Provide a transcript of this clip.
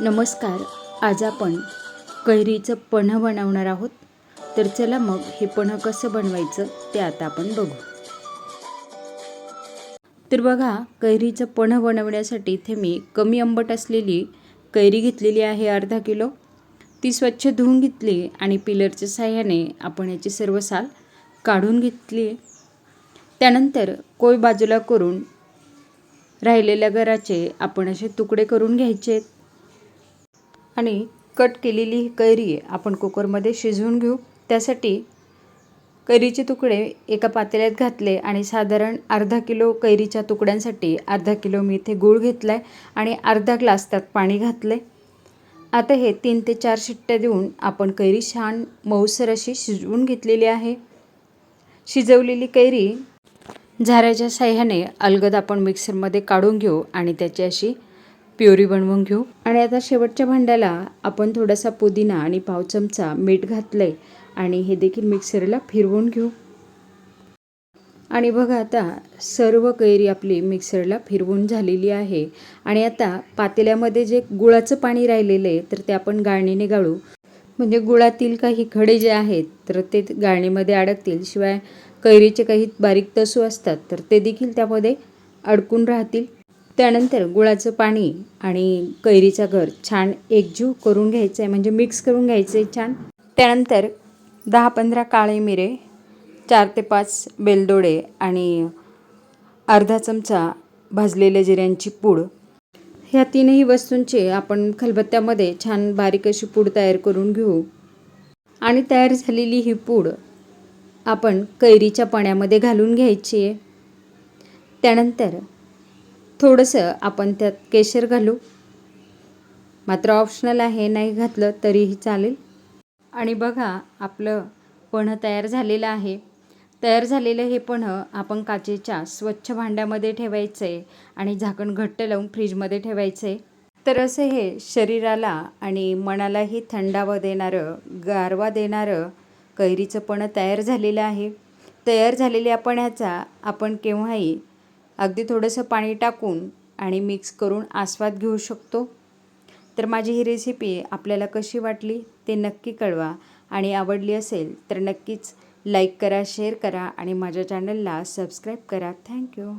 नमस्कार आज आपण कैरीचं पन्हं बनवणार आहोत. तर चला मग हे पन्हं कसं बनवायचं ते आता आपण बघू. तर बघा कैरीचं पन्हं बनवण्यासाठी इथे मी कमी आंबट असलेली कैरी घेतलेली आहे अर्धा किलो. ती स्वच्छ धुवून घेतली आणि पिलरच्या साह्याने आपण याची सर्व साल काढून घेतली. त्यानंतर कोय बाजूला करून राहिलेल्या गराचे आपण असे तुकडे करून घ्यायचे आहेत आणि कट केलेली ही कैरी आपण कुकरमध्ये शिजवून घेऊ. त्यासाठी कैरीचे तुकडे एका पातेल्यात घातले आणि साधारण अर्धा किलो कैरीच्या तुकड्यांसाठी अर्धा किलो मी इथे गूळ घेतला आहे आणि अर्धा ग्लास त्यात पाणी घातलं आहे आता हे तीन ते चार शिट्ट्या देऊन आपण कैरी छान मऊसर अशी शिजवून घेतलेली आहे. शिजवलेली कैरी झाऱ्याच्या साह्याने अलगद आपण मिक्सरमध्ये काढून घेऊ आणि त्याची अशी प्युरी बनवून घेऊ. आणि आता शेवटच्या भांड्याला आपण थोडासा पुदिना आणि पाव चमचा मीठ घातलं आहे आणि हे देखील मिक्सरला फिरवून घेऊ. आणि बघा आता सर्व कैरी आपली मिक्सरला फिरवून झालेली आहे. आणि आता पातेल्यामध्ये जे गुळाचं पाणी राहिलेलं आहे तर ते आपण गाळणीने गाळू. म्हणजे गुळातील काही खडे जे आहेत तर ते गाळणीमध्ये अडकतील. शिवाय कैरीचे काही बारीक तसू असतात तर ते देखील त्यामध्ये अडकून राहतील. त्यानंतर गुळाचं पाणी आणि कैरीचा घर छान एकजीव करून घ्यायचं आहे म्हणजे मिक्स करून घ्यायचं आहे छान. त्यानंतर दहा पंधरा काळे मिरे चार ते पाच बेलदोडे आणि अर्धा चमचा भाजलेल्या जिऱ्यांची पूड. ह्या तीनही वस्तूंची आपण खलबत्त्यामध्ये छान बारीक अशी पूड तयार करून घेऊ. आणि तयार झालेली ही पूड आपण कैरीच्या पाण्यामध्ये घालून घ्यायची आहे त्यानंतर थोडंसं आपण त्यात केशर घालू. मात्र ऑप्शनल आहे नाही घातलं तरीही चालेल. आणि बघा आपलं पन्हं तयार झालेलं आहे. तयार झालेलं हे पन्हं आपण काचेच्या स्वच्छ भांड्यामध्ये ठेवायचं आहे आणि झाकण घट्ट लावून फ्रीजमध्ये ठेवायचं आहे तर असं हे शरीराला आणि मनालाही थंडावा देणारं गारवा देणारं कैरीचं पणं तयार झालेलं आहे. तयार झालेल्या पण्याचा आपण केव्हाही अगदी थोडंसं पाणी टाकून आणि मिक्स करून आस्वाद घेऊ शकतो. तर माझी ही रेसिपी आपल्याला कशी वाटली ते नक्की कळवा. आणि आवडली असेल तर नक्कीच लाईक करा शेअर करा आणि माझ्या चॅनलला सबस्क्राईब करा. थँक्यू